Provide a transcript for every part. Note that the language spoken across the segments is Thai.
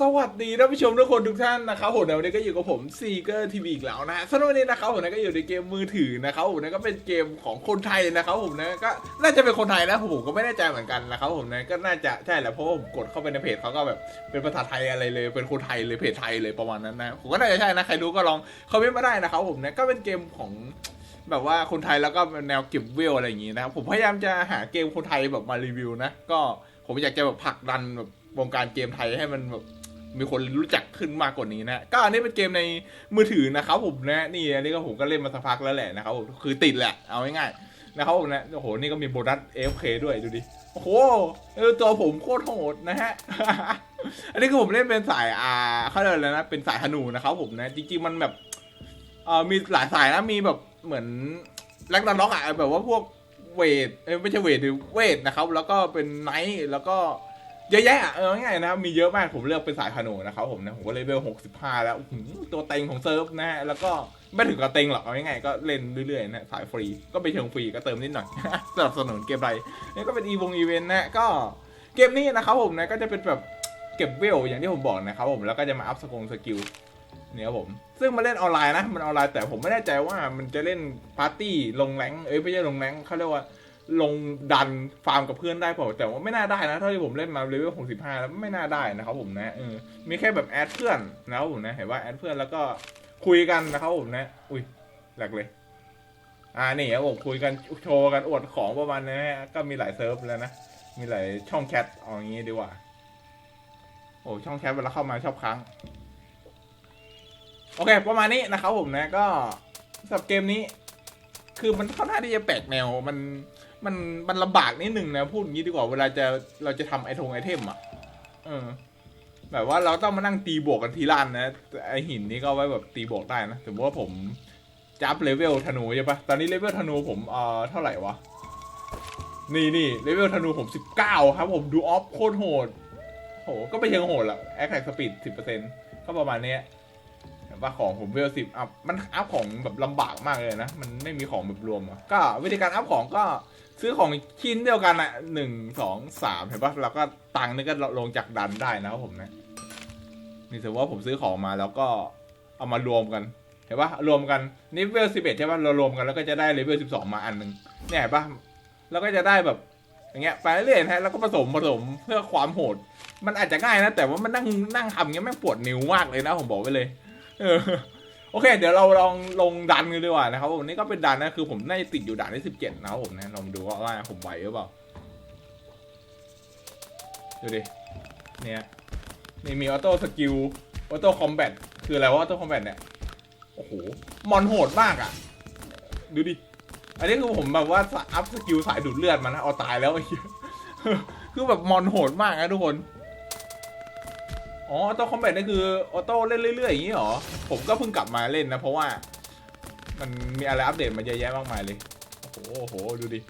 สวัสดีท่านผู้ชมทุกคนทุกท่านนะครับผมในวันนี้ก็อยู่กับผมซีเกอร์ทีวีอีกแล้วนะสำหรับวันนี้นะครับผมนะก็อยู่ในเกมมือถือนะครับผมนะก็เป็นเกมของคนไทยนะครับผมนะก็น่าจะเป็นคนไทยนะผมก็ไม่แน่ใจเหมือนกันนะครับผมนะก็น่าจะใช่แหละเพราะว่าผมกดเข้าไปในเพจเขาก็แบบเป็นภาษาไทยอะไรเลยเป็นคนไทยเลยเพจไทยเลยประมาณนั้นนะผมก็น่าจะใช่นะใครรู้ก็ลองคอมเมนต์มาได้นะครับผมนะก็เป็นเกมของแบบว่าคนไทยแล้วก็แนวเก็บเวลอะไรอย่างงี้นะครับผมพยายามจะหาเกมคนไทยแบบมารีวิวนะก็ผมอยากจะแบบผลักดันแบบวงการเกมไทยให้มันแบบ มีคนรู้จักขึ้นมากกว่านี้นะ ก็อันนี้เป็นเกมในมือถือนะครับผมนะ นี่อันนี้ก็ผมก็เล่นมาสักพักแล้วแหละนะครับผมคือติดแหละ เอาง่ายๆนะครับผมนะโอ้โหนี่ก็มีโบนัส AFK ด้วยดูดิโอ้โหเออตัวผมโคตรโหดนะฮะอันนี้คือผมเล่นเป็นสายอ่าเขาเรียกอะไรนะเป็นสายธนูนะครับผมนะ จริงๆมันแบบเอ่อมีหลายสายนะมีแบบเหมือนแร็กนาล็อกอะแบบว่าพวกเวทเอ้ไม่ใช่เวทหรือเวทนะครับ แล้วก็เป็นไนท์แล้วก็ เยอะแยะเออง่ายนะครับมีเยอะมากผมเลือกเป็นสายคาโนนะครับผมนะผมก็เลเวล65แล้วอื้อหือตัวเต็งของเซิร์ฟนะฮะแล้วก็ไม่ถึงกับเต็งหรอกเอาง่ายๆก็เล่นเรื่อยๆนะสายฟรีก็ไปเชิงฟรีก็เติมนิดหน่อยสนับสนุนเกมไรนี่ก็เป็นอีวงอีเวนต์นะก็เกมนี้นะครับผมนะก็จะเป็นแบบเก็บเวลอย่างที่ผมบอกนะครับผมแล้วก็จะมาอัพสกงสกิลเนี่ยครับผม ซึ่งมาเล่นออนไลน์นะ มันออนไลน์แต่ผมไม่แน่ใจว่ามันจะเล่นปาร์ตี้ลงแรงเอ้ยไม่ใช่ลงแรงเขาเรียกว่า ลงดันฟาร์มกับเพื่อนได้เปล่าแต่ว่าไม่น่าได้นะเท่าที่ผมเล่นมาเลเวล65แล้วไม่น่าได้นะครับผมนะเออมีแค่แบบแอดเพื่อนนะครับผมนะเห็นว่าแอดเพื่อนแล้วก็คุยกันนะครับผมนะ อุ้ยแหลกเลยอ่านี่ครับผมคุยกันโชว์กันอวดของประมาณนี้นะก็มีหลายเซิร์ฟแล้วนะ มีหลายช่องแชทเอาอย่างงี้ดีกว่า โอ้ช่องแชทเวลาเข้ามาชอบค้าง โอเค ประมาณนี้นะครับผมนะก็สำหรับเกมนี้ คือมันค่อนข้างที่จะแปลกแนวมัน มันมันลำบากนิดหนึ่งนะพูดอย่างนี้ดีกว่าเวลาจะเราจะทำไอทงไอเทมอะเออ แบบว่าเราต้องมานั่งตีบวกกันทีละอันนะไอหินนี้ก็ไว้แบบตีบวกได้นะสมมติว่าผมจับเลเวลธนูใช่ปะตอนนี้เลเวลธนูผมเอ่อเท่าไหร่วะนี่นี่เลเวลธนูผมสิบเก้าครับ ผมดูออฟโคตรโหดโหก็ไม่เชิงโหดหรอกแอคแท็กสปีดสิบเปอร์เซ็นต์ก็ประมาณเนี้ย ว่าของผมเวลสิบอัพมันอัพของแบบลำบากมากเลยนะ มันไม่มีของแบบรวมอะก็วิธีการอัพของก็ซื้อของชิ้นเดียวกันอะหนึ่งสองสามเห็นปะแล้วก็ตังค์นี่ก็ลงจากดันได้นะครับผมนะนี่ถือว่าผมซื้อของมาแล้วก็เอามารวมกันเห็นปะรวมกันนี่เวลสิบเอ็ดใช่ปะเรารวมกันแล้วก็จะได้เลเวลสิบสองมาอันหนึ่งเนี่ยเห็นปะแล้วก็จะได้แบบอย่างเงี้ยไปเรื่อยๆนะฮะแล้วก็ผสมผสมเพื่อความโหด มันอาจจะง่ายนะ แต่ว่ามันนั่งนั่งทำเงี้ยแม่งปวดนิ้วมากเลยนะผมบอกไว้เลย โอเค เดี๋ยวเราลองลงดันกันดีกว่านะครับวันนี้ก็เป็นดันนะคือผมน่าจะติดอยู่ด่านที่สิบเจ็ดนะครับผมนะลองดูว่าว่าผมไหวหรือเปล่าดูดิเนี่ยนี่มีออโต้สกิลออโต้คอมแบทคืออะไรวะออโต้คอมแบทเนี่ยโอ้โหมอนโหดมากอะ่ะ ดูดิ อันนี้คือผมแบบว่าอัพสกิลสายดูดเลือดมานะเอาตายแล้วไอ้เหี้ยคือแบบมอนโหดมากนะทุกคน อ๋อออโต้คอมแบทนี่คือออโต้เล่นเรื่อยๆอย่างนี้เหรอ ผมก็เพิ่งกลับมาเล่นนะ เพราะว่า มันมีอะไรอัปเดตมาเยอะแยะมากมายเลย โอ้โหโอ้โหดูดิ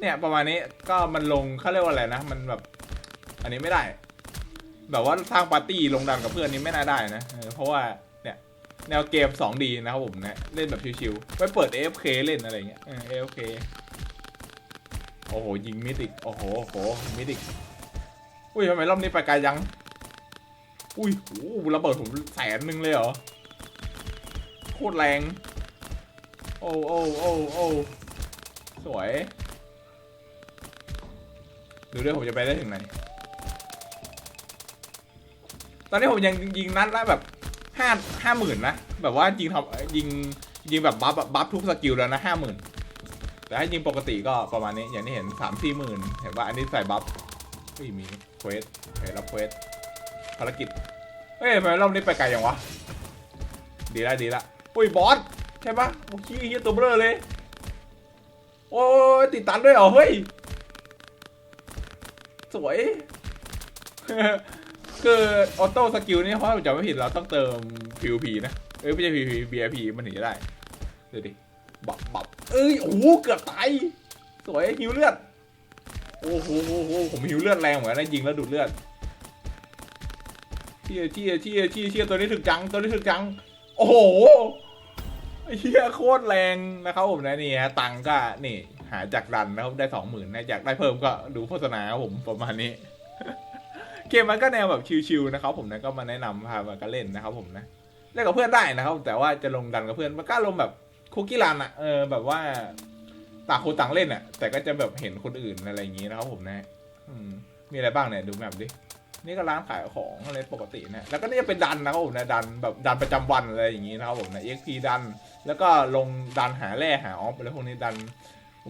เนี่ยประมาณนี้ก็มันลงเขาเรียกว่าอะไรนะ มันแบบ อันนี้ไม่ได้ แบบว่าสร้างปาร์ตี้ลงดันกับเพื่อนนี่ไม่น่าได้นะ เพราะว่าเนี่ยแนวเกม 2D นะครับผมนะเล่นแบบชิวๆไม่เปิด AFK เล่นอะไรเงี้ยเออ AFK โอ้โหยิงมิดิกโอ้โหโอ้โหมิดิกอุ้ยทำไมรอบนี้ไปไกลยัง อุ้ยโอ้โหระเบิดผมแสนหนึ่งเลยเหรอ โคตรแรง โอ้โอ้โอ้โอ้สวย ดูด้วยผมจะไปได้ถึงไหน ตอนนี้ผมยังยิงนัดละแบบห้าห้าหมื่นนะ แบบว่ายิงทำยิงยิงแบบบัฟบัฟทุกสกิลแล้วนะห้าหมื่นแต่ถ้ายิงปกติก็ประมาณนี้อย่างที่เห็นสามสี่หมื่นเห็นว่าอันนี้ใส่บัฟเฮ้ยมีเควสเฮ้ยรับเควสภารกิจ เฮ้ยทำไมรอบนี้ไปไกลอย่างวะ ดีละดีละอุ้ยบอสใช่ปะโอ้ขี้เฮียตัวเบลอเลย โอ้ยติดตันด้วยเหรอเฮ้ย สวย คือออโต้สกิลนี่เพราะจำไม่ผิดเราต้องเติม PVP นะ เอ้ยไม่ใช่ PVP VIP มันถึงจะได้ดูดิบับบับเอ้ยโอ้โหเกือบตายสวยหิวเลือดโอ้โหโอ้โหผมหิวเลือดแรงเหมือนกันนะยิงแล้วดูดเลือด เชี่ยเชี่ยเชี่ยเชี่ยเชี่ยตัวนี้ถึกจัง ตัวนี้ถึกจัง โอ้โหเชี่ยโคตรแรงนะครับผมนะนี่ฮะตังก็นี่หาจากดันนะครับได้สองหมื่นนะอยากได้เพิ่มก็ดูโฆษณาครับผมประมาณนี้ เกมมันก็แนวแบบชิลๆนะครับผมนะก็มาแนะนำพามาก็เล่นนะครับผมนะเล่นกับเพื่อนได้นะครับ แต่ว่าจะลงดันกับเพื่อนมันก็ลงแบบคุกกี้รันอะเออแบบว่าต่างคนต่างเล่นอะแต่ก็จะแบบเห็นคนอื่นอะไรอย่างงี้นะครับผมนะ อืมมีอะไรบ้างเนี่ยดูแมปดิ นี่ก็ร้านขายของอะไรปกตินะแล้วก็นี่จะเป็นดันนะครับผมนะดันแบบดันประจำวันอะไรอย่างงี้นะครับผมนะ EXP ดัน แล้วก็ลงดันหาแร่หาออฟอะไรพวกนี้ดัน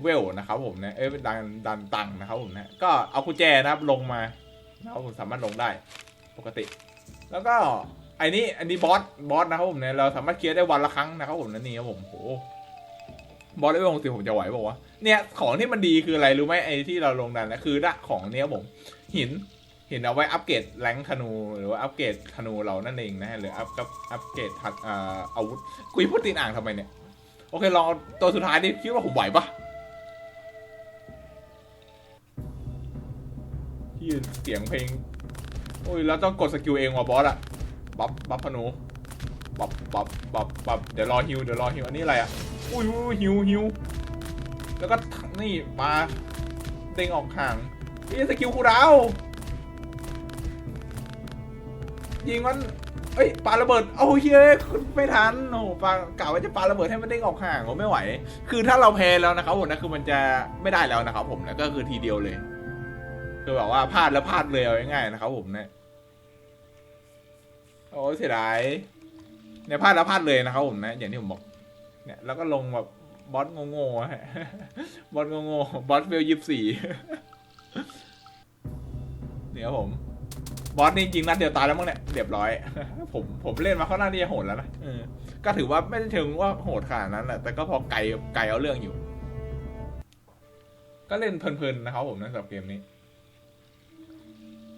เวลนะครับผมนะเอ้ยเป็นดันดันตังนะครับผมนะก็เอากุญแจนะครับลงมานะครับผมสามารถลงได้ปกติ แล้วก็ไอ้นี่อันนี้บอสบอสนะครับผมเนี่ยเราสามารถเคลียร์ได้วันละครั้งนะครับผมนั่นนี่ครับผมโหบอสเลเวลหกสิบผมจะไหวบอกว่าวะเนี่ยของที่มันดีคืออะไรรู้ไหมไอ้ที่เราลงดันนะคือด้ของเนี้ยผมหิน เหินเอาไว้อัปเกรดแรงค์ธนู หรือว่าอัปเกรดธนูเรานั่นเองนะฮะหรืออัพอัพอัปเกรดทัดอาอาวุธกุยพูดตีนอ่างทำไมเนี่ย โอเคลองตัวสุดท้ายดิคิดว่าผมไหวปะที่เสียงเพลง โอ้ยแล้วต้องกดสกิลเองว่ะบอสอะบัฟบัฟพนูบัฟบัฟบัฟบัฟเดี๋ยวรอฮิวเดี๋ยวรอฮิวอันนี้อะไรอะอุ้ยอุ้ยฮิวฮิวแล้วก็นี่มาเด้งออกห่างนี่สกิลคูดาว ยิงมันเอ้ยปาระเบิดโอ้เฮ้ยไม่ทันโอ้โหปากะว่าจะปาระเบิดให้มันเด้งออกห่างผมไม่ไหว คือถ้าเราแพ้แล้วนะครับผมนะคือมันจะไม่ได้แล้วนะครับผมนะก็คือทีเดียวเลยคือแบบว่าพลาดแล้วพลาดเลยเอาง่ายๆนะครับผมเนี่ยโอ้เสียดายเนี่ยพลาดแล้วพลาดเลยนะครับผมนะ อย่างที่ผมบอก เนี่ยแล้วก็ลงแบบบอสโง่ๆอะบอสโง่ๆบอสเวลยี่สี่เนี่ยผม บอสนี่จริงนัดเดียวตายแล้วมั้งเนี่ยเรียบร้อย ผมผมเล่นมาค่อนข้างที่จะโหดแล้วนะอก็ถือว่าไม่ได้ถึงว่าโหดขนาดนั้นแหละแต่ก็พอไกลไกลเอาเรื่องอยู่ ก็เล่นเพลินๆนะครับผมนะสำหรับเกมนี้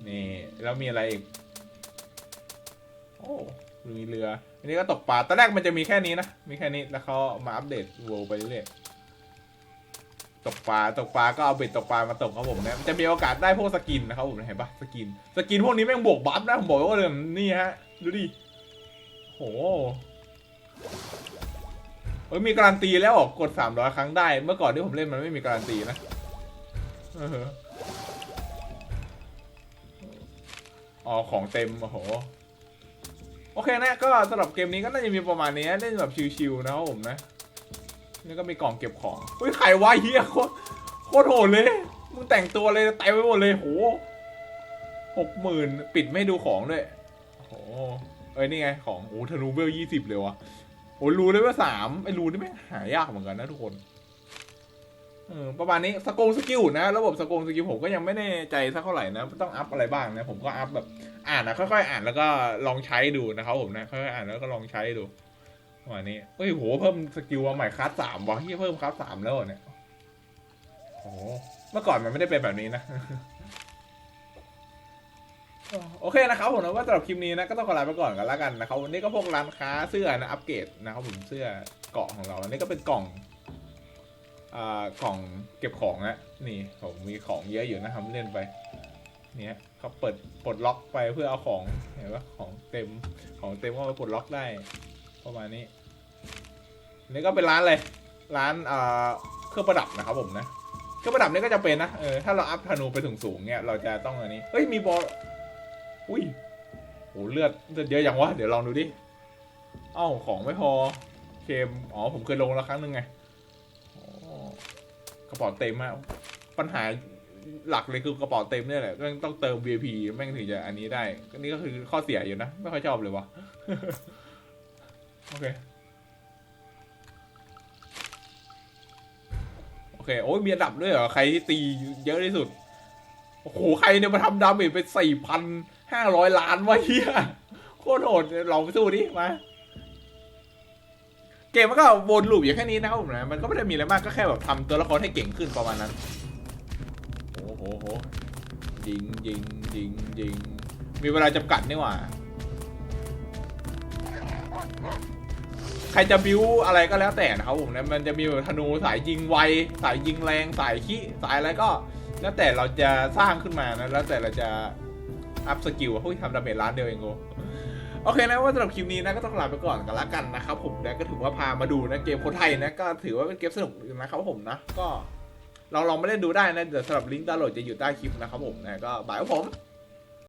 นี่ แล้วมีอะไรอีกโอ้มีเรือ อันนี้ก็ตกปลาตอนแรกมันจะมีแค่นี้นะ มีแค่นี้แล้วเขามาอัปเดตเวไปเรื่อยๆ ตกปลาตกปลาก็เอาเบ็ดตกปลามาตกครับผมนะจะมีโอกาสได้พวกสกินนะครับผมเห็นปะสกิน สกินพวกนี้แม่งบวกบัฟนะผมบอกว้ว่าเลยนี่ฮะดูดิโหเอ้ยมีการันตีแล้วเหรอกดสามร้อยครั้งได้ เมื่อก่อนที่ผมเล่นมันไม่มีการันตีนะเอออ๋อของเต็มโอ้โหโอเคนะก็สำหรับเกมนี้ก็น่าจะมีประมาณนี้เล่นแบบชิวๆนะครับผมนะ นี่ก็มีกล่องเก็บของเฮ้ยไขวะเฮียโคตรโคตรโหดเลย มึงแต่งตัวเลยเต็มไปหมดเลยโหหกหมื่นปิดไม่ดูของด้วยโหเอ้ยนี่ไงของโอ้ธนูเบลยี่สิบเลยวะโอ้รูเลยว่าสามไอ้รูนี่แม่งหายากเหมือนกันนะทุกคนเออประมาณนี้สกงสกิลนะ ระบบสกงสกิลผมก็ยังไม่แน่ใจสักเท่าไหร่นะต้องอัพอะไรบ้างนะ ผมก็อัพแบบอ่านนะค่อยๆอ่านแล้วก็ลองใช้ดูนะครับผมนะค่อยๆอ่านแล้วก็ลองใช้ดู ประมาณนี้เฮ้ยโหเพิ่มสกิลมาใหม่คลาสสามวะที่เพิ่มคลาสสามแล้วเนี่ยโอ้โหเมื่อก่อนมันไม่ได้เป็นแบบนี้นะโอเคนะครับผมนะว่าสำหรับคลิปนี้นะก็ต้องขอลาไปก่อนกันแล้วกันนะครับวันนี้ก็พวกร้านค้าเสื้อนะอัปเกรดนะครับผมเสื้อเกาะของเราอันนี้ก็เป็นกล่องอ่ากล่องเก็บของนะนี่ผมมีของเยอะอยู่นะครับเล่นไปเนี่ยเขาเปิดปลดล็อกไปเพื่อเอาของเห็นปะของเต็มของเต็มก็ไปปลดล็อกได้ ประมาณนี้นี่ก็เป็นร้านเลยร้านอ่าเครื่องประดับนะครับผมนะเครื่องประดับนี่ก็จะเป็นนะเออถ้าเราอัพธนูไปถึงสูงเนี่ยเราจะต้องอันนี้เฮ้ยมีบอลอุ้ยโหเลือดเลือดเยอะอย่างวะเดี๋ยวลองดูดิเอ้าของไม่พอเคมอ๋อผมเคยลงแล้วครั้งหนึ่งไงกระเป๋าเต็มมากปัญหาหลักเลยคือกระเป๋าเต็มเนี่ยแหละต้องเติม VIP แม่งถึงจะอันนี้ได้นี่ก็คือข้อเสียอยู่นะ ไม่ค่อยชอบเลยวะ โอเค โอเค โอ้ยมีอันดับด้วยเหรอ ใครที่ตีเยอะที่สุด โอ้โห ใครเนี่ยมาทำดาเมจไปสี่พันห้าร้อยล้านวะเฮียโคตรโหดลองไปสู้ดิมา เกมมันก็วนลูปอย่างแค่นี้นะครับผมนะ มันก็ไม่ได้มีอะไรมาก ก็แค่แบบทำตัวละครให้เก่งขึ้นประมาณนั้น โอ้โหโหยิงยิงยิงยิงมีเวลาจำกัดนี่หว่า รจะบิวอะไรก็แล้วแต่นะครับผมนะมันจะมีแบบธนูสายยิงไว สายยิงแรง สายขี้สายอะไรก็ แล้วแต่เราจะสร้างขึ้นมานะแล้วแต่เราจะอัพสกิลเฮ้ยทำดาเมจล้านเดียวเองโงโอเคนะว่าสำหรับคลิปนี้นะก็ต้องลาไปก่อนกันละกันนะครับผมนะก็ถือว่าพามาดูนะเกมคนไทยนะก็ถือว่าเป็นเกมสนุกนะครับผมนะก็ลองลองมาเล่นดูได้นะเดี๋ยวสำหรับลิงก์ดาวน์โหลดจะอยู่ใต้คลิปนะครับผมนะก็บายครับผม